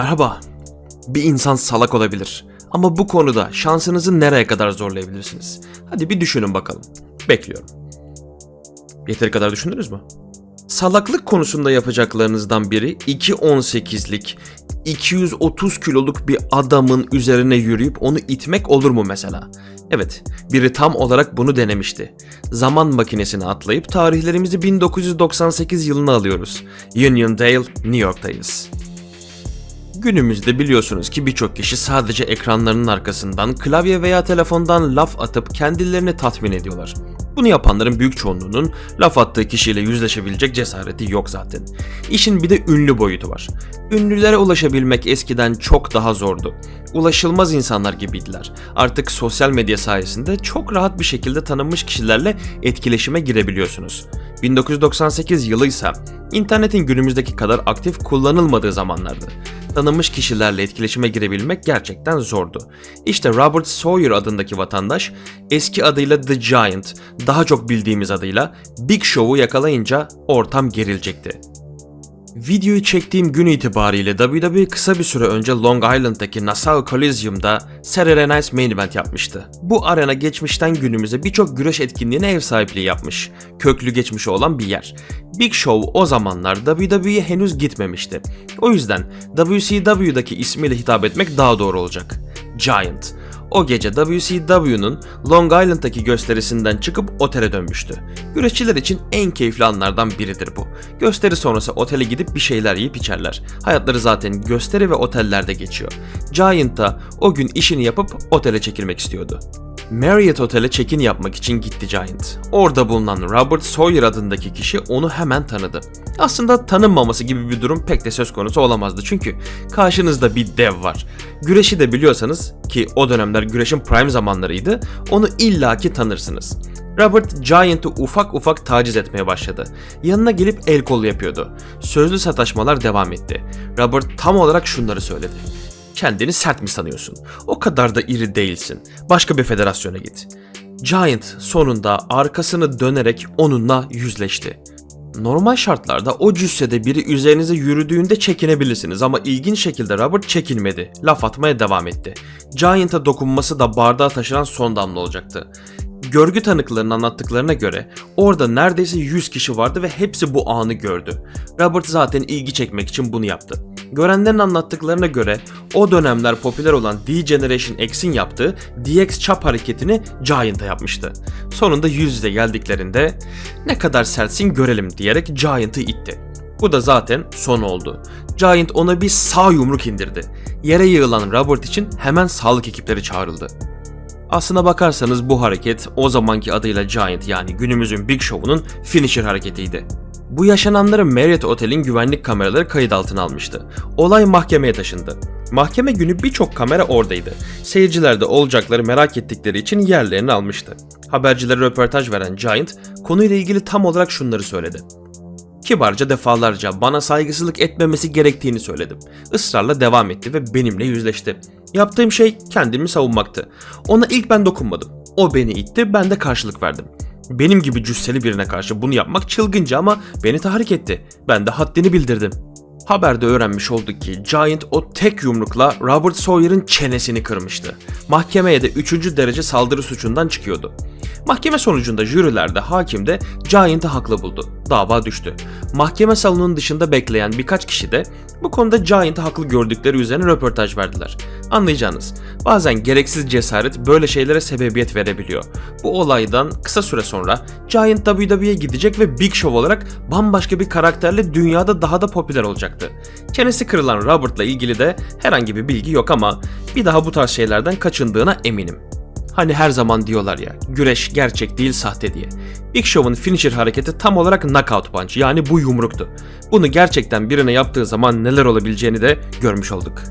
Merhaba. Bir insan salak olabilir. Ama bu konuda şansınızı nereye kadar zorlayabilirsiniz? Hadi bir düşünün bakalım. Bekliyorum. Yeteri kadar düşündünüz mü? Salaklık konusunda yapacaklarınızdan biri 2.18'lik 230 kiloluk bir adamın üzerine yürüyüp onu itmek olur mu mesela? Evet, biri tam olarak bunu denemişti. Zaman makinesine atlayıp tarihlerimizi 1998 yılına alıyoruz. Uniondale, New York'tayız. Günümüzde biliyorsunuz ki birçok kişi sadece ekranlarının arkasından klavye veya telefondan laf atıp kendilerini tatmin ediyorlar. Bunu yapanların büyük çoğunluğunun laf attığı kişiyle yüzleşebilecek cesareti yok zaten. İşin bir de ünlü boyutu var. Ünlülere ulaşabilmek eskiden çok daha zordu. Ulaşılmaz insanlar gibiydiler. Artık sosyal medya sayesinde çok rahat bir şekilde tanınmış kişilerle etkileşime girebiliyorsunuz. 1998 yılı ise internetin günümüzdeki kadar aktif kullanılmadığı zamanlardı tanınmış kişilerle etkileşime girebilmek gerçekten zordu. İşte Robert Sawyer adındaki vatandaş eski adıyla The Giant, daha çok bildiğimiz adıyla Big Show'u yakalayınca ortam gerilecekti. Videoyu çektiğim gün itibariyle WWE kısa bir süre önce Long Island'daki Nassau Coliseum'da Saturday Night Main Event yapmıştı. Bu arena geçmişten günümüze birçok güreş etkinliğine ev sahipliği yapmış. Köklü geçmişi olan bir yer. Big Show o zamanlar WWE'ye henüz gitmemişti. O yüzden WCW'daki ismiyle hitap etmek daha doğru olacak. Giant. O gece WCW'nun Long Island'daki gösterisinden çıkıp otele dönmüştü. Güreşçiler için en keyifli anlardan biridir bu. Gösteri sonrası otele gidip bir şeyler yiyip içerler. Hayatları zaten gösteri ve otellerde geçiyor. Giant da o gün işini yapıp otele çekilmek istiyordu. Marriott Otel'e check-in yapmak için gitti Giant. Orada bulunan Robert Sawyer adındaki kişi onu hemen tanıdı. Aslında tanınmaması gibi bir durum pek de söz konusu olamazdı çünkü karşınızda bir dev var. Güreşi de biliyorsanız ki o dönemler güreşin prime zamanlarıydı onu illaki tanırsınız. Robert Giant'ı ufak ufak taciz etmeye başladı. Yanına gelip el kol yapıyordu. Sözlü sataşmalar devam etti. Robert tam olarak şunları söyledi. Kendini sert mi sanıyorsun? O kadar da iri değilsin. Başka bir federasyona git. Giant sonunda arkasını dönerek onunla yüzleşti. Normal şartlarda o cüssede biri üzerinize yürüdüğünde çekinebilirsiniz ama ilginç şekilde Robert çekinmedi. Laf atmaya devam etti. Giant'a dokunması da bardağa taşıran son damla olacaktı. Görgü tanıklarının anlattıklarına göre orada neredeyse 100 kişi vardı ve hepsi bu anı gördü. Robert zaten ilgi çekmek için bunu yaptı. Görenlerin anlattıklarına göre o dönemler popüler olan D-Generation X'in yaptığı DX Chop hareketini Giant'a yapmıştı. Sonunda yüz yüze geldiklerinde ne kadar sertsin görelim diyerek Giant'ı itti. Bu da zaten son oldu. Giant ona bir sağ yumruk indirdi. Yere yığılan Robert için hemen sağlık ekipleri çağrıldı. Aslına bakarsanız bu hareket o zamanki adıyla Giant yani günümüzün Big Show'unun finisher hareketiydi. Bu yaşananları Marriott Otel'in güvenlik kameraları kayıt altına almıştı. Olay mahkemeye taşındı. Mahkeme günü birçok kamera oradaydı. Seyirciler de olacakları merak ettikleri için yerlerini almıştı. Habercilere röportaj veren Giant konuyla ilgili tam olarak şunları söyledi. Kibarca defalarca bana saygısızlık etmemesi gerektiğini söyledim. Israrla devam etti ve benimle yüzleşti. Yaptığım şey kendimi savunmaktı. Ona ilk ben dokunmadım. O beni itti, ben de karşılık verdim. Benim gibi cüsseli birine karşı bunu yapmak çılgınca ama beni tahrik etti. Ben de haddini bildirdim. Haberde öğrenmiş olduk ki Giant o tek yumrukla Robert Sawyer'ın çenesini kırmıştı. Mahkemeye de 3. derece saldırı suçundan çıkıyordu. Mahkeme sonucunda jüriler de hakim de Giant'ı haklı buldu. Dava düştü. Mahkeme salonunun dışında bekleyen birkaç kişi de bu konuda Giant'ı haklı gördükleri üzerine röportaj verdiler. Anlayacağınız bazen gereksiz cesaret böyle şeylere sebebiyet verebiliyor. Bu olaydan kısa süre sonra Giant WWE'ye gidecek ve Big Show olarak bambaşka bir karakterle dünyada daha da popüler olacaktı. Çenesi kırılan Robert'la ilgili de herhangi bir bilgi yok ama bir daha bu tarz şeylerden kaçındığına eminim. Hani her zaman diyorlar ya, güreş gerçek değil sahte diye. Big Show'un finisher hareketi tam olarak knockout punch yani bu yumruktu. Bunu gerçekten birine yaptığı zaman neler olabileceğini de görmüş olduk.